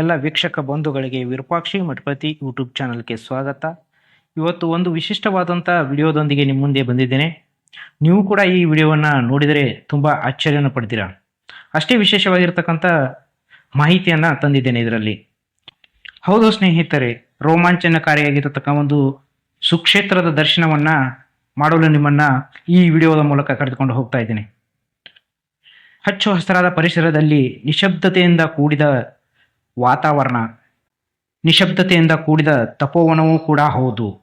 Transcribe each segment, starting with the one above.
ಎಲ್ಲ ವೀಕ್ಷಕ ಬಂಧುಗಳಿಗೆ ವಿರೂಪಾಕ್ಷಿ ಮಠಪತಿ ಯೂಟ್ಯೂಬ್ ಚಾನಲ್ಗೆ ಸ್ವಾಗತ. ಇವತ್ತು ಒಂದು ವಿಶಿಷ್ಟವಾದಂಥ ವಿಡಿಯೋದೊಂದಿಗೆ ನಿಮ್ಮ ಮುಂದೆ ಬಂದಿದ್ದೇನೆ. ನೀವು ಕೂಡ ಈ ವಿಡಿಯೋವನ್ನು ನೋಡಿದರೆ ತುಂಬ ಆಶ್ಚರ್ಯನ ಪಡ್ತೀರಾ. ಅಷ್ಟೇ ವಿಶೇಷವಾಗಿರ್ತಕ್ಕಂಥ ಮಾಹಿತಿಯನ್ನು ತಂದಿದ್ದೇನೆ ಇದರಲ್ಲಿ. ಹೌದು ಸ್ನೇಹಿತರೆ ರೋಮಾಂಚನಕಾರಿಯಾಗಿರತಕ್ಕ ಒಂದು ಸುಕ್ಷೇತ್ರದ ದರ್ಶನವನ್ನು ಮಾಡಲು ನಿಮ್ಮನ್ನು ಈ ವಿಡಿಯೋದ ಮೂಲಕ ಕರೆದುಕೊಂಡು ಹೋಗ್ತಾ ಇದ್ದೇನೆ. ಹಚ್ಚು ಹಸಿರಾದ ಪರಿಸರದಲ್ಲಿ ನಿಶಬ್ದತೆಯಿಂದ ಕೂಡಿದ ವಾತಾವರಣ. ನಿಶಬ್ದತೆಯಿಂದ ಕೂಡಿದ ತಪೋವನವೂ ಕೂಡ ಹೌದು.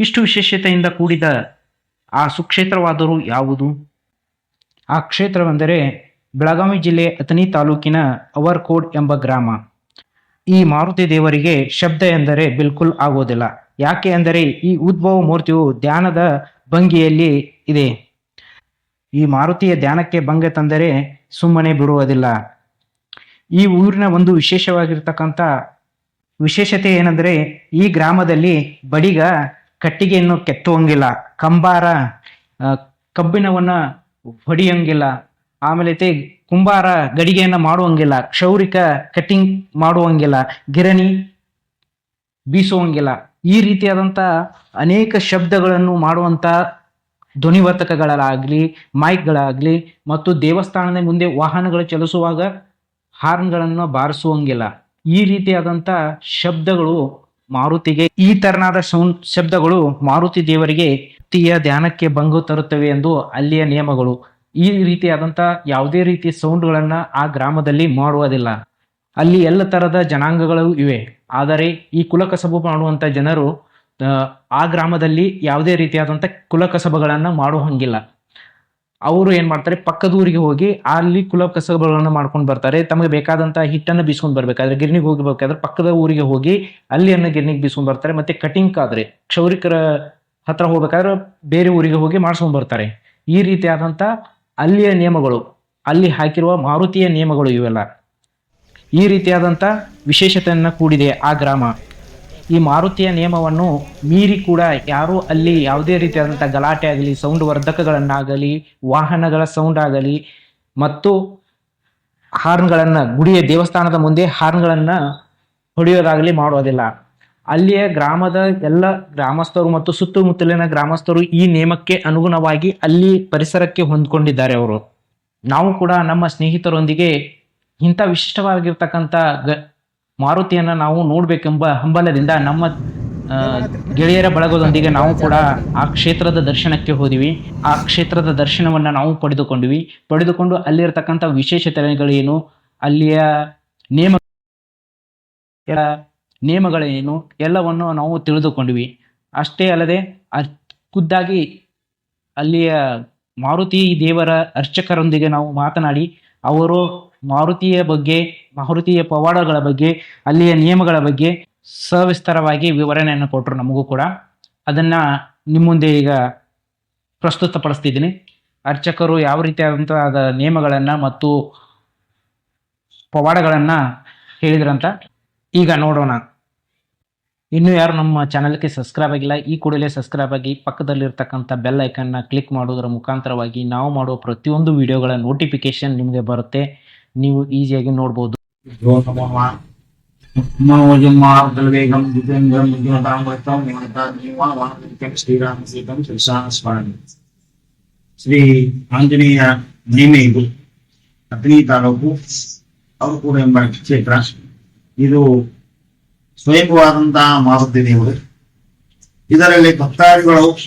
ಇಷ್ಟು ವಿಶೇಷತೆಯಿಂದ ಕೂಡಿದ ಆ ಸುಕ್ಷೇತ್ರವಾದರೂ ಯಾವುದು? ಆ ಕ್ಷೇತ್ರವೆಂದರೆ ಬೆಳಗಾವಿ ಜಿಲ್ಲೆ ಅಥಣಿ ತಾಲೂಕಿನ ಅವರ್ಕೋಡ್ ಎಂಬ ಗ್ರಾಮ. ಈ ಮಾರುತಿ ದೇವರಿಗೆ ಶಬ್ದ ಎಂದರೆ ಬಿಲ್ಕುಲ್ ಆಗೋದಿಲ್ಲ. ಯಾಕೆ ಅಂದರೆ ಈ ಉದ್ಭವ ಮೂರ್ತಿಯು ಧ್ಯಾನದ ಭಂಗಿಯಲ್ಲಿ ಇದೆ. ಈ ಮಾರುತಿಯ ಧ್ಯಾನಕ್ಕೆ ಭಂಗ ತಂದರೆ ಸುಮ್ಮನೆ ಬಿಡುವುದಿಲ್ಲ. ಈ ಊರಿನ ಒಂದು ವಿಶೇಷವಾಗಿರ್ತಕ್ಕಂಥ ವಿಶೇಷತೆ ಏನಂದ್ರೆ ಈ ಗ್ರಾಮದಲ್ಲಿ ಬಡಿಗ ಕಟ್ಟಿಗೆಯನ್ನು ಕೆತ್ತುವಂಗಿಲ್ಲ, ಕಂಬಾರ ಕಬ್ಬಿಣವನ್ನ ಹೊಡೆಯಂಗಿಲ್ಲ, ಆಮೇಲೆ ಕುಂಬಾರ ಗಡಿಗೆಯನ್ನ ಮಾಡುವಂಗಿಲ್ಲ, ಕ್ಷೌರಿಕ ಕಟ್ಟಿಂಗ್ ಮಾಡುವಂಗಿಲ್ಲ, ಗಿರಣಿ ಬೀಸುವಂಗಿಲ್ಲ. ಈ ರೀತಿಯಾದಂಥ ಅನೇಕ ಶಬ್ದಗಳನ್ನು ಮಾಡುವಂಥ ಧ್ವನಿವರ್ತಕಗಳಾಗ್ಲಿ ಮೈಕ್ಗಳಾಗಲಿ ಮತ್ತು ದೇವಸ್ಥಾನದ ಮುಂದೆ ವಾಹನಗಳು ಚಲಿಸುವಾಗ ಹಾರ್ನ್ಗಳನ್ನು ಬಾರಿಸುವಂಗಿಲ್ಲ. ಈ ರೀತಿಯಾದಂಥ ಶಬ್ದಗಳು ಮಾರುತಿಗೆ ಈ ತರನಾದ ಸೌಂಡ್ ಶಬ್ದಗಳು ಮಾರುತಿ ದೇವರಿಗೆ ತೀಯ ಧ್ಯಾನಕ್ಕೆ ಭಂಗ ತರುತ್ತವೆ ಎಂದು ಅಲ್ಲಿಯ ನಿಯಮಗಳು. ಈ ರೀತಿಯಾದಂಥ ಯಾವುದೇ ರೀತಿಯ ಸೌಂಡ್ಗಳನ್ನು ಆ ಗ್ರಾಮದಲ್ಲಿ ಮಾಡುವುದಿಲ್ಲ. ಅಲ್ಲಿ ಎಲ್ಲ ತರದ ಜನಾಂಗಗಳು ಇವೆ. ಆದರೆ ಈ ಕುಲಕಸಬು ಮಾಡುವಂಥ ಜನರು ಆ, ಗ್ರಾಮದಲ್ಲಿ ಯಾವುದೇ ರೀತಿಯಾದಂಥ ಕುಲಕಸಬಗಳನ್ನು ಮಾಡುವ ಹಂಗಿಲ್ಲ ಅವರು ಏನ್ ಮಾಡ್ತಾರೆ? ಪಕ್ಕದ ಊರಿಗೆ ಹೋಗಿ ಅಲ್ಲಿ ಕುಲ ಕಸಬಗಳನ್ನು ಮಾಡ್ಕೊಂಡು ಬರ್ತಾರೆ. ತಮಗೆ ಬೇಕಾದಂತಹ ಹಿಟ್ಟನ್ನು ಬೀಸ್ಕೊಂಡು ಬರ್ಬೇಕಾದ್ರೆ, ಗಿರಣಿಗೆ ಹೋಗಬೇಕಾದ್ರೆ ಪಕ್ಕದ ಊರಿಗೆ ಹೋಗಿ ಅಲ್ಲಿ ಅನ್ನ ಗಿರಣಿಗೆ ಬೀಸ್ಕೊಂಡು ಬರ್ತಾರೆ. ಮತ್ತೆ ಕಟಿಂಗ್ ಆದ್ರೆ ಕ್ಷೌರಿಕರ ಹತ್ರ ಹೋಗ್ಬೇಕಾದ್ರೆ ಬೇರೆ ಊರಿಗೆ ಹೋಗಿ ಮಾಡಿಸ್ಕೊಂಡ್ ಬರ್ತಾರೆ. ಈ ರೀತಿಯಾದಂತ ಅಲ್ಲಿಯ ನಿಯಮಗಳು, ಅಲ್ಲಿ ಹಾಕಿರುವ ಮಾರುತಿಯ ನಿಯಮಗಳು ಇವೆಲ್ಲ. ಈ ರೀತಿಯಾದಂಥ ವಿಶೇಷತೆಯನ್ನು ಕೂಡಿದೆ ಆ ಗ್ರಾಮ. ಈ ಮಾರುತಿಯ ನಿಯಮವನ್ನು ಮೀರಿ ಕೂಡ ಯಾರು ಅಲ್ಲಿ ಯಾವುದೇ ರೀತಿಯಾದಂಥ ಗಲಾಟೆ ಆಗಲಿ ಸೌಂಡ್ ವರ್ಧಕಗಳನ್ನಾಗಲಿ, ವಾಹನಗಳ ಸೌಂಡ್ ಆಗಲಿ, ಮತ್ತು ಹಾರ್ನ್ಗಳನ್ನು, ಗುಡಿಯ ದೇವಸ್ಥಾನದ ಮುಂದೆ ಹಾರ್ನ್ಗಳನ್ನು ಹೊಡೆಯೋದಾಗಲಿ ಮಾಡೋದಿಲ್ಲ. ಅಲ್ಲಿಯ ಗ್ರಾಮದ ಎಲ್ಲ ಗ್ರಾಮಸ್ಥರು ಮತ್ತು ಸುತ್ತಮುತ್ತಲಿನ ಗ್ರಾಮಸ್ಥರು ಈ ನಿಯಮಕ್ಕೆ ಅನುಗುಣವಾಗಿ ಅಲ್ಲಿ ಪರಿಸರಕ್ಕೆ ಹೊಂದ್ಕೊಂಡಿದ್ದಾರೆ ಅವರು. ನಾವು ಕೂಡ ನಮ್ಮ ಸ್ನೇಹಿತರೊಂದಿಗೆ ಇಂಥ ವಿಶಿಷ್ಟವಾಗಿರ್ತಕ್ಕಂಥ ಗ ಮಾರುತಿಯನ್ನ ನಾವು ನೋಡ್ಬೇಕೆಂಬ ಹಂಬಲದಿಂದ ನಮ್ಮ ಗೆಳೆಯರ ಬಳಗದೊಂದಿಗೆ ನಾವು ಕೂಡ ಆ ಕ್ಷೇತ್ರದ ದರ್ಶನಕ್ಕೆ ಹೋದಿವಿ. ಆ ಕ್ಷೇತ್ರದ ದರ್ಶನವನ್ನ ನಾವು ಪಡೆದುಕೊಂಡ್ವಿ. ಪಡೆದುಕೊಂಡು ಅಲ್ಲಿರತಕ್ಕಂಥ ವಿಶೇಷತೆಗಳೇನು? ಅಲ್ಲಿಯ ನೇಮ, ನೇಮಗಳೇನು? ಎಲ್ಲವನ್ನು ನಾವು ತಿಳಿದುಕೊಂಡ್ವಿ. ಅಷ್ಟೇ ಅಲ್ಲದೆ ಖುದ್ದಾಗಿ ಅಲ್ಲಿಯ ಮಾರುತಿ ದೇವರ ಅರ್ಚಕರೊಂದಿಗೆ ನಾವು ಮಾತನಾಡಿ, ಅವರು ಮಾರುತಿಯ ಬಗ್ಗೆ ಮಾರುತಿಯ ಪವಾಡಗಳ ಬಗ್ಗೆ, ಅಲ್ಲಿಯ ನಿಯಮಗಳ ಬಗ್ಗೆ ಸವಿಸ್ತಾರವಾಗಿ ವಿವರಣೆಯನ್ನು ಕೊಟ್ಟರು ನಮಗೂ ಕೂಡ. ಅದನ್ನ ನಿಮ್ಮ ಮುಂದೆ ಈಗ ಪ್ರಸ್ತುತಪಡಿಸ್ತಿದ್ದೀನಿ. ಅರ್ಚಕರು ಯಾವ ರೀತಿಯಾದಂತಹ ನಿಯಮಗಳನ್ನು ಮತ್ತು ಪವಾಡಗಳನ್ನು ಹೇಳಿದ್ರಂತ ಈಗ ನೋಡೋಣ. ಇನ್ನು ಯಾರು ನಮ್ಮ ಚಾನಲ್ಗೆ ಸಬ್ಸ್ಕ್ರೈಬ್ ಆಗಿಲ್ಲ, ಈ ಕೂಡಲೇ ಸಬ್ಸ್ಕ್ರೈಬ್ ಆಗಿ ಪಕ್ಕದಲ್ಲಿರ್ತಕ್ಕಂಥ ಬೆಲ್ ಐಕನ್ನ ಕ್ಲಿಕ್ ಮಾಡೋದರ ಮುಖಾಂತರವಾಗಿ ನಾವು ಮಾಡುವ ಪ್ರತಿಯೊಂದು ವಿಡಿಯೋಗಳ ನೋಟಿಫಿಕೇಶನ್ ನಿಮಗೆ ಬರುತ್ತೆ. ನೀವು ಈಸಿಯಾಗಿ ನೋಡ್ಬೋದು. ಶ್ರೀ ಆಂಜನೇಯ ಮಹಿಮೆ ಇದು ಕತ್ನಿ ತಾಲೂಕು ಅವರು ಕೂಡ ಎಂಬ ಕ್ಷೇತ್ರ ಇದು ಸ್ವಯಂವಾದಂತಹ ಮಾರುತಿ ದೇವರು ಇದರಲ್ಲಿ ಭಕ್ತಾದಿಗಳು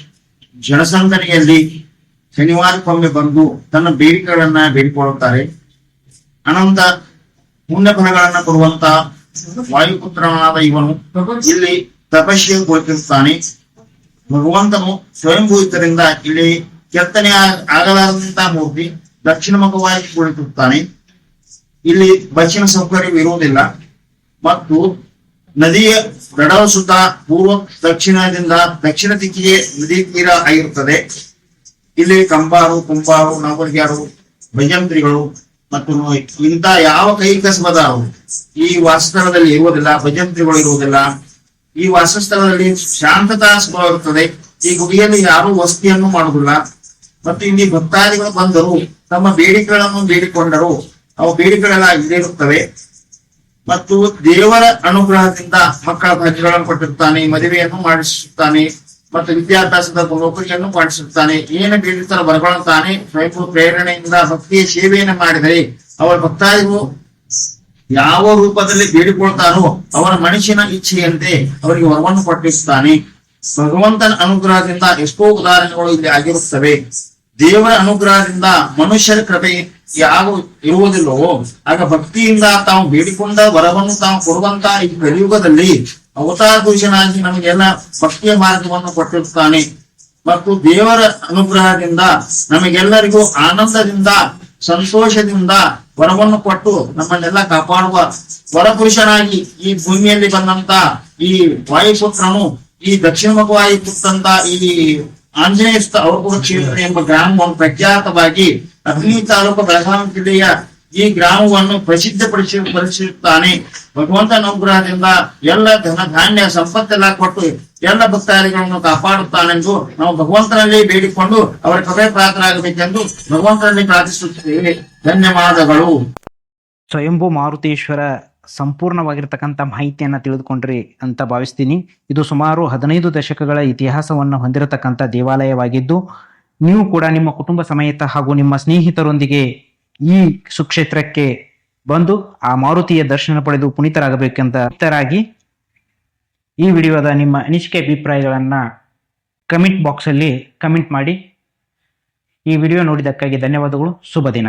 ಜನಸಂದಣಿಯಲ್ಲಿ ಶನಿವಾರಕ್ಕೊಮ್ಮೆ ಬಂದು ತನ್ನ ಬೇಡಿಕೆಗಳನ್ನ ಬೇಡಿಕೊಳ್ಳುತ್ತಾರೆ. ಅನಂತ ಪುಣ್ಯ ಫಲಗಳನ್ನ ಕೊಡುವಂತ ವಾಯುಪುತ್ರನಾದ ಇವನು. ಇಲ್ಲಿ ತಪಸ್ಸಿಗೆ ಕುಳಿತಿರುತ್ತಾನೆ ಭಗವಂತನು ಸ್ವಯಂಭೂತರಿಂದ ಇಲ್ಲಿ ಕೆತ್ತನೆ ಆಗಲಾರದಂತ ಆಗಲಾರದಂತಹ ಮೂರ್ತಿ ದಕ್ಷಿಣ ಮುಖವಾಗಿ ಕುಳಿತಿರುತ್ತಾನೆ ಇಲ್ಲಿ ಬಚ್ಚಿನ ಸೌಕರ್ಯವಿರುವುದಿಲ್ಲ ಮತ್ತು ನದಿಯ ದಡವ ಸುತ್ತ ಪೂರ್ವ ದಕ್ಷಿಣದಿಂದ ದಕ್ಷಿಣ ದಿಕ್ಕಿಗೆ ನದಿ ತೀರ ಆಗಿರುತ್ತದೆ. ಇಲ್ಲಿ ಕಂಬಾರು ಕುಂಬಾರು ನಾಗರಿಕರು ಭಜಂತ್ರಿಗಳು ಮತ್ತು ಇಂಥ ಯಾವ ಕೈ ಕಸಬದಾರು ಈ ವಾಸಸ್ಥಳದಲ್ಲಿ ಇರುವುದಿಲ್ಲ, ಭಜಂತ್ರಿಗಳು ಇರುವುದಿಲ್ಲ, ಈ ವಾಸಸ್ಥಳದಲ್ಲಿ ಶಾಂತತಾ ಸ್ವಭಾವ ಇರುತ್ತದೆ. ಈ ಗುಡಿಯಲ್ಲಿ ಯಾರು ವಸ್ತಿಯನ್ನು ಮಾಡುವುದಿಲ್ಲ. ಮತ್ತು ಇಲ್ಲಿ ಭಕ್ತಾದಿಗಳು ಬಂದರು, ತಮ್ಮ ಬೇಡಿಕೆಗಳನ್ನು ಬೇಡಿಕೊಂಡರು. ಅವು ಬೇಡಿಕೆಗಳೆಲ್ಲ ಈಡೇರುತ್ತವೆ. ಮತ್ತು ದೇವರ ಅನುಗ್ರಹದಿಂದ ಮಕ್ಕಳ ಭಾಗ್ಯಗಳನ್ನು ಕೊಟ್ಟಿರುತ್ತಾನೆ, ಮದುವೆಯನ್ನು ಮಾಡಿಸುತ್ತಾನೆ. ಮತ್ತು ವಿದ್ಯಾಭ್ಯಾಸದ ನೌಕರಿಯನ್ನು ಮಾಡಿಸುತ್ತಾನೆ ಏನು ಬೇಡಿರ್ತಾರ ಬರಗೊಳ್ಳುತ್ತಾನೆ ಸ್ವಯಂ ಪ್ರೇರಣೆಯಿಂದ ಭಕ್ತಿಯ ಸೇವೆಯನ್ನು ಮಾಡಿದರೆ ಅವರ ಭಕ್ತಾದಿಗಳು ಯಾವ ರೂಪದಲ್ಲಿ ಬೇಡಿಕೊಳ್ತಾನೋ ಅವರ ಮನುಷ್ಯನ ಇಚ್ಛೆಯಂತೆ ಅವರಿಗೆ ವರವನ್ನು ಪಟ್ಟಿಸುತ್ತಾನೆ ಭಗವಂತನ ಅನುಗ್ರಹದಿಂದ ಎಷ್ಟೋ ಉದಾಹರಣೆಗಳು ಇಲ್ಲಿ ಆಗಿರುತ್ತವೆ. ದೇವರ ಅನುಗ್ರಹದಿಂದ ಮನುಷ್ಯರ ಕೃಪೆ ಯಾವ ಇರುವುದಿಲ್ಲವೋ, ಆಗ ಭಕ್ತಿಯಿಂದ ತಾವು ಬೇಡಿಕೊಂಡ ವರವನ್ನು ತಾವು ಕೊಡುವಂತ ಈ ಕಲಿಯುಗದಲ್ಲಿ ಅವತಾರ ಪುರುಷನಾಗಿ ನಮಗೆಲ್ಲ ಭಕ್ತಿಯ ಮಾರ್ಗವನ್ನು ಕೊಟ್ಟಿರುತ್ತಾನೆ. ಮತ್ತು ದೇವರ ಅನುಗ್ರಹದಿಂದ ನಮಗೆಲ್ಲರಿಗೂ ಆನಂದದಿಂದ, ಸಂತೋಷದಿಂದ ವರವನ್ನು ಕೊಟ್ಟು ನಮ್ಮನ್ನೆಲ್ಲ ಕಾಪಾಡುವ ವರಪುರುಷನಾಗಿ ಈ ಭೂಮಿಯಲ್ಲಿ ಬಂದಂತ ಈ ವಾಯುಪುತ್ರನು, ಈ ದಕ್ಷಿಣ ಮಗುವಾಯಿ ಪುತ್ತಂತ ಈ ಆಂಜನೇಯ ಅವಪುರ ಕ್ಷೇತ್ರ ಎಂಬ ಗ್ರಾಮವನ್ನು ಪ್ರಖ್ಯಾತವಾಗಿ ಅಗ್ನಿ ತಾಲೂಕು ಬೆಳಗಾವಿ ಜಿಲ್ಲೆಯ ಈ ಗ್ರಾಮವನ್ನು ಪ್ರಸಿದ್ಧಪಡಿಸಿ ಪರಿಶೀಲಿಸುತ್ತಾನೆ ಭಗವಂತ ಅನುಗ್ರಹದಿಂದ ಎಲ್ಲ ಧನ ಧಾನ್ಯ ಸಂಪತ್ತೆಲ್ಲ ಕೊಟ್ಟು ಎಲ್ಲ ಭಕ್ತಾದಿಗಳನ್ನು ಕಾಪಾಡುತ್ತಾನೆಂದು ನಾವು ಭಗವಂತನಲ್ಲಿ ಬೇಡಿಕೊಂಡು ಅವರ ಕೃಪೆ ಪ್ರಾರ್ಥನಾಗಬೇಕೆಂದು ಭಗವಂತನಲ್ಲಿ ಪ್ರಾರ್ಥಿಸುತ್ತೇವೆ. ಧನ್ಯವಾದಗಳು. ಸ್ವಯಂಭೂ ಮಾರುತೇಶ್ವರ, ಸಂಪೂರ್ಣವಾಗಿರ್ತಕ್ಕಂಥ ಮಾಹಿತಿಯನ್ನು ತಿಳಿದುಕೊಂಡ್ರಿ ಅಂತ ಭಾವಿಸ್ತೀನಿ. ಇದು ಸುಮಾರು ಹದಿನೈದು ದಶಕಗಳ ಇತಿಹಾಸವನ್ನು ಹೊಂದಿರತಕ್ಕಂಥ ದೇವಾಲಯವಾಗಿದ್ದು, ನೀವು ಕೂಡ ನಿಮ್ಮ ಕುಟುಂಬ ಸಮೇತ ಹಾಗೂ ನಿಮ್ಮ ಸ್ನೇಹಿತರೊಂದಿಗೆ ಈ ಸುಕ್ಷೇತ್ರಕ್ಕೆ ಬಂದು ಆ ಮಾರುತಿಯ ದರ್ಶನ ಪಡೆದು ಪುನೀತರಾಗಬೇಕಂತ ಪುನೀತರಾಗಿ ಈ ವಿಡಿಯೋದ ನಿಮ್ಮ ಅನಿಸಿಕೆ ಅಭಿಪ್ರಾಯಗಳನ್ನು ಕಮೆಂಟ್ ಬಾಕ್ಸಲ್ಲಿ ಕಮೆಂಟ್ ಮಾಡಿ ಈ ವಿಡಿಯೋ ನೋಡಿದ್ದಕ್ಕಾಗಿ ಧನ್ಯವಾದಗಳು. ಶುಭ ದಿನ.